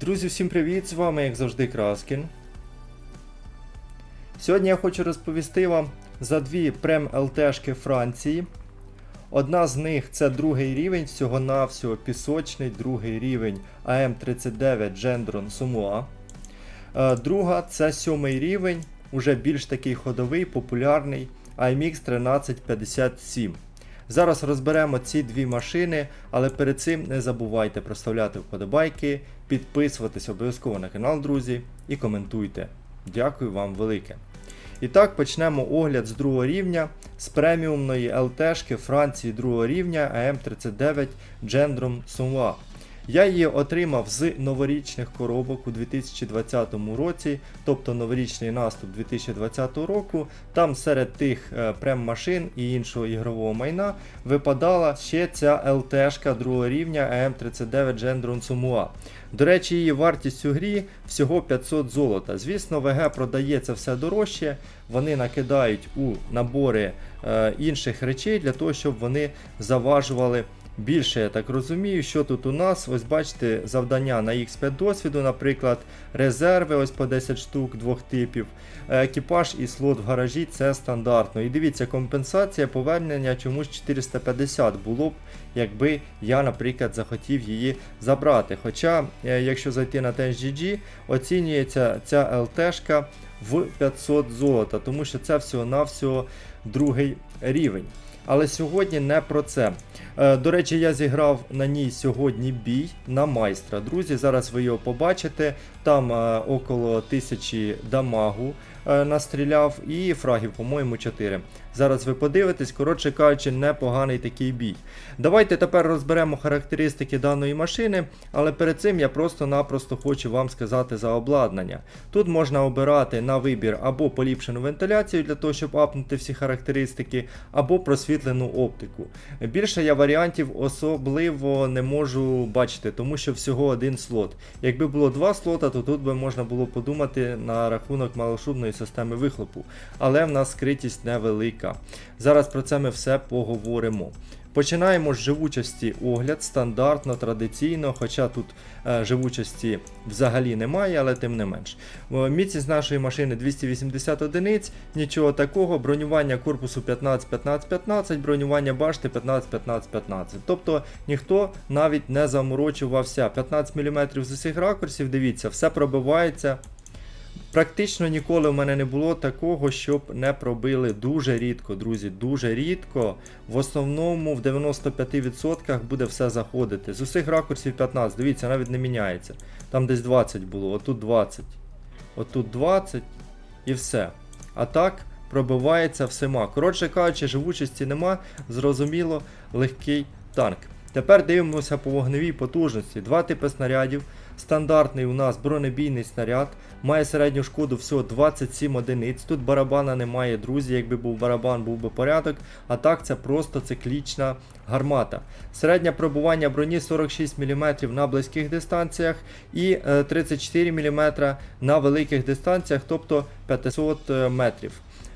Друзі, всім привіт! З вами, як завжди, Краскін. Сьогодні я хочу розповісти вам за дві прем ЛТшки Франції. Одна з них це другий рівень, всього-навсього пісочний, другий рівень АМ39 Gendron Sumua. Друга це сьомий рівень, уже більш такий ходовий, популярний IMX 1357. Зараз розберемо ці дві машини, але перед цим не забувайте проставляти вподобайки, підписуватись обов'язково на канал, друзі, і коментуйте. Дякую вам велике. І так, почнемо огляд з другого рівня з преміумної ЛТшки Франції другого рівня АМ39 Gendron Sumwa. Я її отримав з новорічних коробок у 2020 році, тобто новорічний наступ 2020 року. Там серед тих е, прем-машин і іншого ігрового майна випадала ще ця ЛТшка другого рівня АМ39 Gendron Sumua. До речі, її вартість у грі всього 500 золота. Звісно, ВГ продається все дорожче, вони накидають у набори е, інших речей для того, щоб вони заважували більше, я так розумію, що тут у нас, ось бачите, завдання на X5 досвіду, наприклад, резерви ось по 10 штук двох типів. Е, Екіпаж і слот в гаражі це стандартно. І дивіться, компенсація повернення чомусь 450 було б, якби я, наприклад, захотів її забрати. Хоча, е, якщо зайти на TNGG, оцінюється ця ЛТшка в 500 золота, тому що це всього-навсього другий рівень. Але сьогодні не про це. Е, До речі, я зіграв на ній сьогодні бій на майстра. Друзі, зараз ви його побачите. Там е, около тисячі дамагу настріляв і фрагів, по-моєму, 4. Зараз ви подивитесь, коротше кажучи, непоганий такий бій. Давайте тепер розберемо характеристики даної машини, але перед цим я просто-напросто хочу вам сказати за обладнання. Тут можна обирати на вибір або поліпшену вентиляцію для того, щоб апнути всі характеристики, або просвітлену оптику. Більше я варіантів особливо не можу бачити, тому що всього один слот. Якби було два слота, то тут би можна було подумати на рахунок малошумної системи вихлопу. Але в нас скритість невелика. Зараз про це ми все поговоримо. Починаємо з живучості огляд, стандартно, традиційно, хоча тут е, живучості взагалі немає, але тим не менш. Міцність нашої машини 280 одиниць, нічого такого, бронювання корпусу 15-15-15, бронювання башти 15-15-15. Тобто ніхто навіть не заморочувався. 15 мм з усіх ракурсів, дивіться, все пробивається. Практично ніколи в мене не було такого, щоб не пробили дуже рідко, друзі, дуже рідко. В основному в 95% буде все заходити. З усіх ракурсів 15, дивіться, навіть не міняється. Там десь 20 було, отут 20. Отут 20 і все. А так пробивається всіма. Коротше кажучи, живучості нема, зрозуміло, легкий танк. Тепер дивимося по вогневій потужності. Два типи снарядів. Стандартний у нас бронебійний снаряд, має середню шкоду всього 27 одиниць. Тут барабана немає, друзі. Якби був барабан, був би порядок. А так це просто циклічна гармата. Середнє пробування броні 46 мм на близьких дистанціях і е, 34 мм на великих дистанціях, тобто 500 метрів.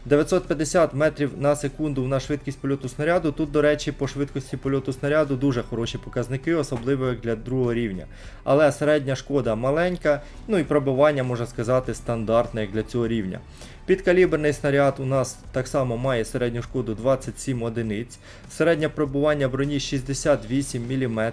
950 метрів на секунду на швидкість польоту снаряду. Тут, до речі, по швидкості польоту снаряду дуже хороші показники, особливо як для другого рівня. Але середня шкода маленька, ну і пробивання, можна сказати, стандартне як для цього рівня. Підкаліберний снаряд у нас так само має середню шкоду 27 одиниць, середнє пробування броні 68 мм,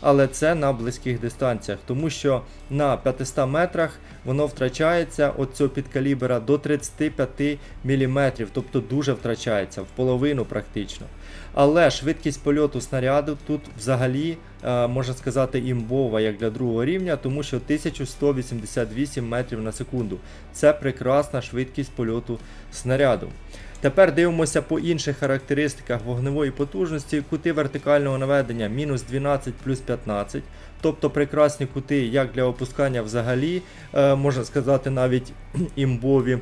але це на близьких дистанціях, тому що на 500 метрах воно втрачається від цього підкалібера до 35 мм, тобто дуже втрачається, в половину практично. Але швидкість польоту снаряду тут взагалі, е, можна сказати, імбова, як для другого рівня, тому що 1188 метрів на секунду. Це прекрасна швидкість польоту снаряду. Тепер дивимося по інших характеристиках вогневої потужності. Кути вертикального наведення мінус 12 плюс 15. Тобто прекрасні кути як для опускання взагалі, е, можна сказати, навіть імбові.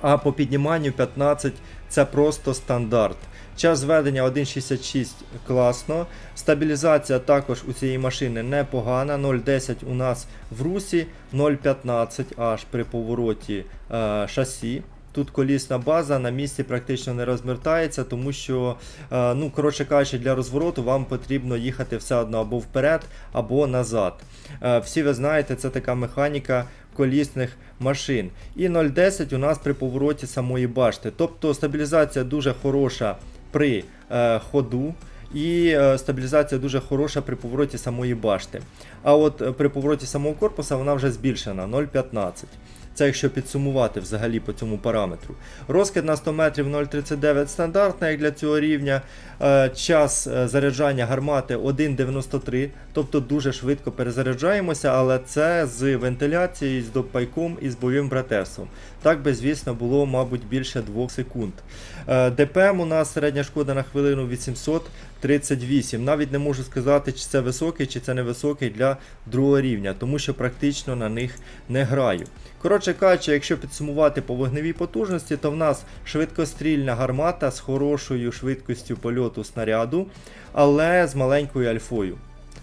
А по підніманню 15 це просто стандарт. Час зведення 1.66 класно. Стабілізація також у цієї машини непогана. 0.10 у нас в русі, 0.15 аж при повороті е, шасі. Тут колісна база на місці практично не розмертається, тому що, е, ну, коротше кажучи, для розвороту вам потрібно їхати все одно або вперед, або назад. Е, Всі ви знаєте, це така механіка колісних машин. І 0,10 у нас при повороті самої башти. Тобто стабілізація дуже хороша при е, ходу. І е, стабілізація дуже хороша при повороті самої башти. А от е, при повороті самого корпуса вона вже збільшена 0,15. Це якщо підсумувати взагалі по цьому параметру. Розкид на 100 метрів 0,39 стандартна, як для цього рівня. Е, Час заряджання гармати 1,93, тобто дуже швидко перезаряджаємося, але це з вентиляцією, з допайком і з бойовим братерством. Так би, звісно, було, мабуть, більше 2 секунд. Е, ДПМ у нас середня шкода на хвилину 838. Навіть не можу сказати, чи це високий, чи це невисокий для другого рівня, тому що практично на них не граю. Коротше кажучи, якщо підсумувати по вогневій потужності, то в нас швидкострільна гармата з хорошою швидкістю польоту снаряду, але з маленькою альфою.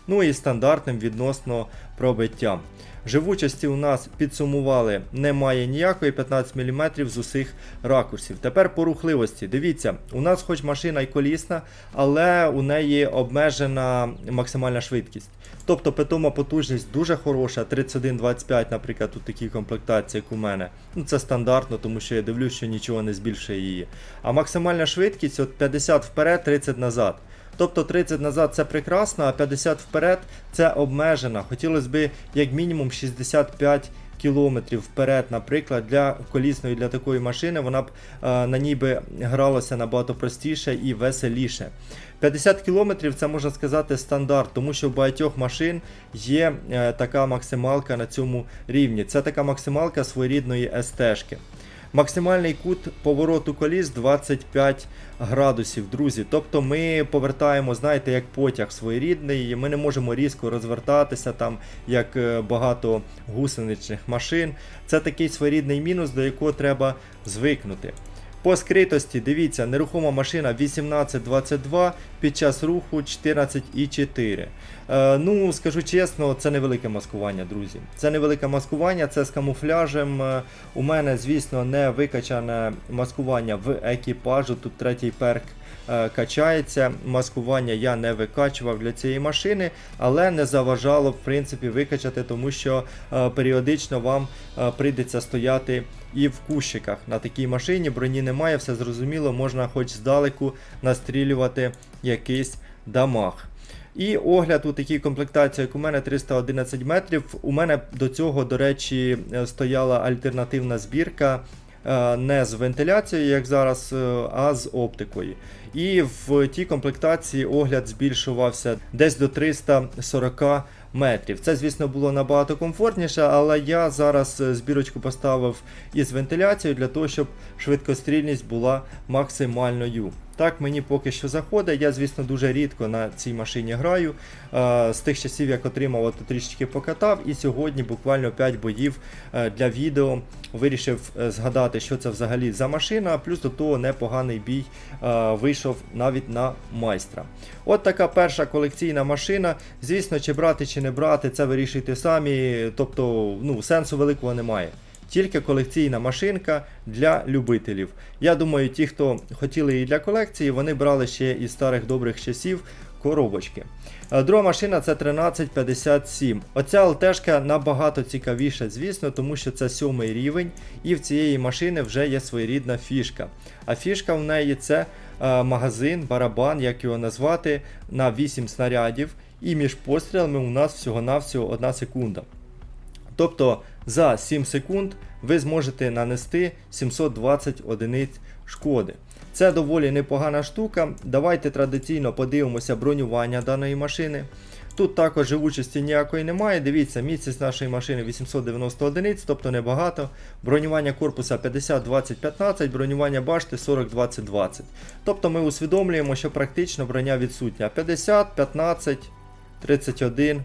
Ну і стандартним відносно пробиттям. Живучості у нас підсумували немає ніякої 15 мм з усіх ракурсів. Тепер по рухливості. Дивіться, у нас хоч машина й колісна, але у неї обмежена максимальна швидкість. Тобто питома потужність дуже хороша, 31-25, наприклад, у такій комплектації, як у мене. Ну це стандартно, тому що я дивлюсь, що нічого не збільшує її. А максимальна швидкість от 50 вперед, 30 назад. Тобто 30 назад це прекрасно, а 50 вперед це обмежено. Хотілося б як мінімум 65 кілометрів вперед, наприклад, для колісної для такої машини, вона б е, на ній би гралася набагато простіше і веселіше. 50 кілометрів це можна сказати стандарт, тому що в багатьох машин є е, така максималка на цьому рівні. Це така максималка своєрідної СТ-шки. Максимальний кут повороту коліс 25 градусів, друзі. Тобто ми повертаємо, знаєте, як потяг своєрідний, ми не можемо різко розвертатися, там, як е, багато гусеничних машин. Це такий своєрідний мінус, до якого треба звикнути. По скритості, дивіться, нерухома машина 1822 під час руху 14,4. Е, ну, скажу чесно, це невелике маскування, друзі. Це невелике маскування, це з камуфляжем. Е, У мене, звісно, не викачане маскування в екіпажу. Тут третій перк качається. Маскування я не викачував для цієї машини, але не заважало в принципі викачати, тому що е, періодично вам е, прийдеться стояти і в кущиках. На такій машині броні немає, все зрозуміло, можна хоч здалеку настрілювати якийсь дамаг. І огляд у такій комплектації, як у мене 311 метрів. У мене до цього, до речі, е, стояла альтернативна збірка. е, Не з вентиляцією, як зараз, е, а з оптикою. І в тій комплектації огляд збільшувався десь до 340 метрів. Це, звісно, було набагато комфортніше, але я зараз е, збірочку поставив із вентиляцією для того, щоб швидкострільність була максимальною. Так, мені поки що заходить. Я, звісно, дуже рідко на цій машині граю. Е, З тих часів, як отримав, от трішечки покатав, і сьогодні буквально 5 боїв е, для відео вирішив згадати, що це взагалі за машина. Плюс до того непоганий бій вийшов навіть на майстра. От така перша колекційна машина. Звісно, чи брати, чи не брати, це вирішуйте самі. Тобто, ну, сенсу великого немає. Тільки колекційна машинка для любителів. Я думаю, ті, хто хотіли її для колекції, вони брали ще із старих добрих часів коробочки. Е, Друга машина це 1357. Оця ЛТшка набагато цікавіша, звісно, тому що це сьомий рівень, і в цієї машини вже є своєрідна фішка. А фішка в неї це е, магазин, барабан, як його назвати, на 8 снарядів. І між пострілами у нас всього-навсього 1 секунда. Тобто за 7 секунд ви зможете нанести 720 одиниць шкоди. Це доволі непогана штука. Давайте традиційно подивимося бронювання даної машини. Тут також живучості ніякої немає. Дивіться, міцність нашої машини 890 одиниць, тобто небагато. Бронювання корпуса 50-20-15, бронювання башти 40-20-20. Тобто ми усвідомлюємо, що практично броня відсутня. 50, 15, 31.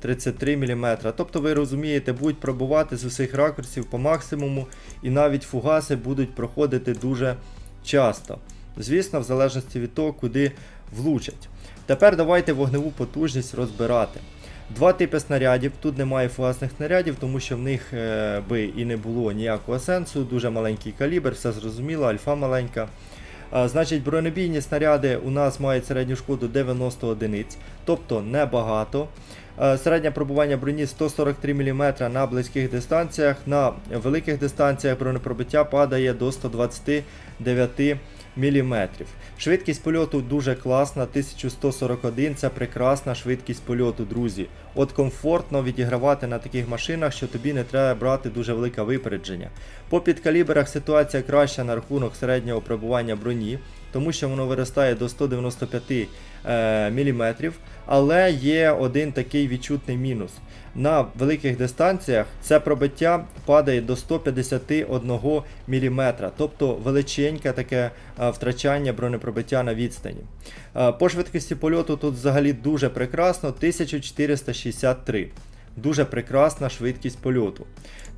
33 мм. Тобто ви розумієте, будуть пробувати з усіх ракурсів по максимуму, і навіть фугаси будуть проходити дуже часто. Звісно, в залежності від того, куди влучать. Тепер давайте вогневу потужність розбирати. Два типи снарядів. Тут немає фугасних снарядів, тому що в них е, би і не було ніякого сенсу. Дуже маленький калібр, все зрозуміло, альфа маленька. А, Значить, бронебійні снаряди у нас мають середню шкоду 90 одиниць, тобто небагато. Е, Середнє пробування броні 143 мм на близьких дистанціях, на великих дистанціях бронепробиття падає до 129 мм. Швидкість польоту дуже класна, 1141 це прекрасна швидкість польоту, друзі. От комфортно відігравати на таких машинах, що тобі не треба брати дуже велике випередження. По підкаліберах ситуація краща на рахунок середнього пробування броні, тому що воно виростає до 195 е, мм, але є один такий відчутний мінус. На великих дистанціях це пробиття падає до 151 мм, тобто величеньке таке е, втрачання бронепробиття на відстані. Е, По швидкості польоту тут взагалі дуже прекрасно 1463. Дуже прекрасна швидкість польоту.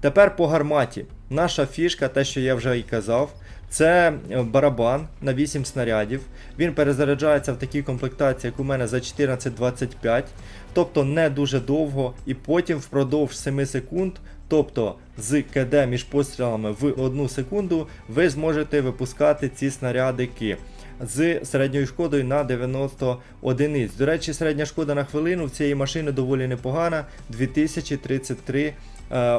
Тепер по гарматі. Наша фішка, те, що я вже і казав, це е, барабан на 8 снарядів. Він перезаряджається в такій комплектації, як у мене за 14.25, тобто не дуже довго, і потім впродовж 7 секунд, тобто з КД між пострілами в 1 секунду, ви зможете випускати ці снарядики з середньою шкодою на 90 одиниць. До речі, середня шкода на хвилину в цієї машини доволі непогана 2033 е,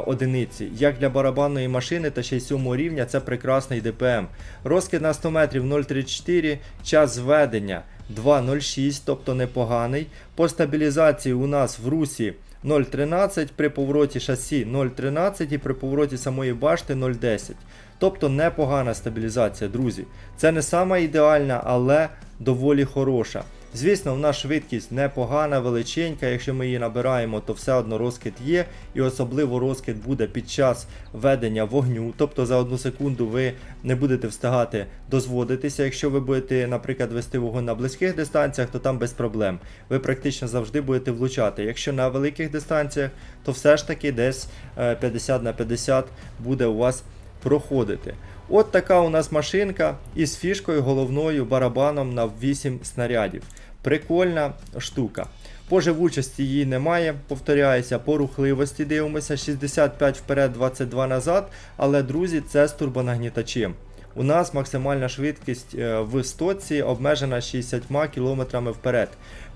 одиниці. Як для барабанної машини та ще й 7 рівня, це прекрасний ДПМ. Розкид на 100 метрів 0,34, час зведення 2,06, тобто непоганий. По стабілізації у нас в русі 0,13, при повороті шасі 0,13 і при повороті самої башти 0,10. Тобто непогана стабілізація, друзі. Це не сама ідеальна, але доволі хороша. Звісно, в нас швидкість непогана, величенька. Якщо ми її набираємо, то все одно розкид є. І особливо розкид буде під час ведення вогню. Тобто за одну секунду ви не будете встигати дозводитися. Якщо ви будете, наприклад, вести вогонь на близьких дистанціях, то там без проблем. Ви практично завжди будете влучати. Якщо на великих дистанціях, то все ж таки десь е, 50 на 50 буде у вас проходити. От така у нас машинка із фішкою головною барабаном на 8 снарядів. Прикольна штука. По живучості її немає, повторяюся, по рухливості дивимося 65 вперед, 22 назад. Але, друзі, це з турбонагнітачем. У нас максимальна швидкість е, в стоці обмежена 60 км вперед.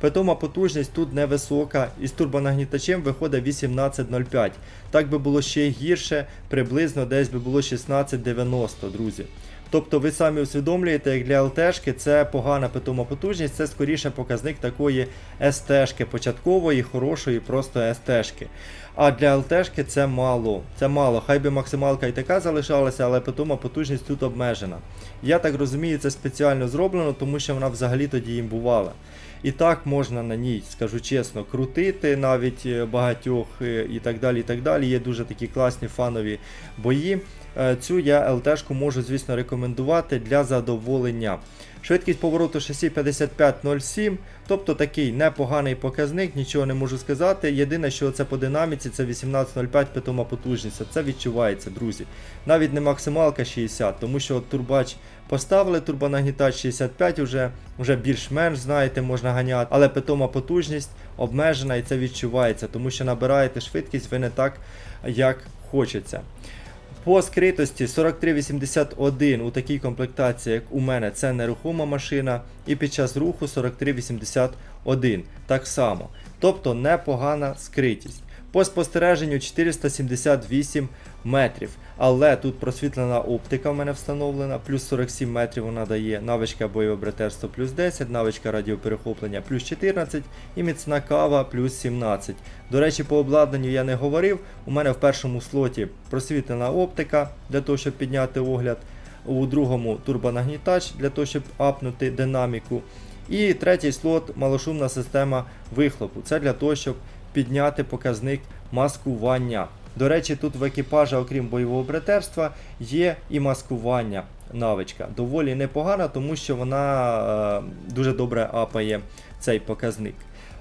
Питома потужність тут невисока, і з турбонагнітачем виходить 18.05. Так би було ще гірше, приблизно десь би було 16.90, друзі. Тобто ви самі усвідомлюєте, як для ЛТшки це погана питома потужність, це скоріше показник такої СТшки, початкової, хорошої, просто СТшки. А для ЛТшки це мало. Це мало. Хай би максималка і така залишалася, але питома потужність тут обмежена. Я так розумію, це спеціально зроблено, тому що вона взагалі тоді їм бувала. І так можна на ній, скажу чесно, крутити навіть е, багатьох е, і так далі. і так далі. Є дуже такі класні фанові бої. Е, Цю я ЛТшку можу, звісно, рекомендувати для задоволення. Швидкість повороту шасі 55.07, тобто такий непоганий показник, нічого не можу сказати. Єдине, що це по динаміці, це 18.05 питома потужність. Це відчувається, друзі. Навіть не максималка 60, тому що турбач поставили турбонагнітач 65 вже, вже більш-менш, знаєте, можна ганяти, але питома потужність обмежена і це відчувається, тому що набираєте швидкість ви не так, як хочеться. По скритості 4381 у такій комплектації, як у мене, це нерухома машина, і під час руху 4381 так само. Тобто непогана скритість. По спостереженню 478 метрів. Але тут просвітлена оптика в мене встановлена, плюс 47 метрів вона дає, навичка бойове братерство плюс 10, навичка радіоперехоплення плюс 14 і міцна кава плюс 17. До речі, по обладнанню я не говорив. У мене в першому слоті просвітлена оптика для того, щоб підняти огляд. У другому турбонагнітач для того, щоб апнути динаміку. І третій слот малошумна система вихлопу. Це для того, щоб підняти показник маскування. До речі, тут в екіпажа, окрім бойового братерства, є і маскування навичка. Доволі непогана, тому що вона е, дуже добре апає цей показник.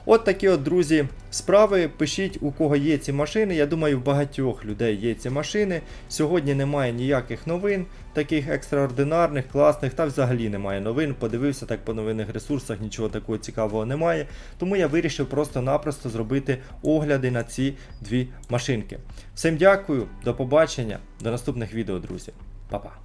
От такі от, друзі, справи. Пишіть, у кого є ці машини. Я думаю, в багатьох людей є ці машини. Сьогодні немає ніяких новин, таких екстраординарних, класних, та взагалі немає новин. Подивився так по новинних ресурсах, нічого такого цікавого немає. Тому я вирішив просто-напросто зробити огляди на ці дві машинки. Всім дякую, до побачення, до наступних відео, друзі. Па-па.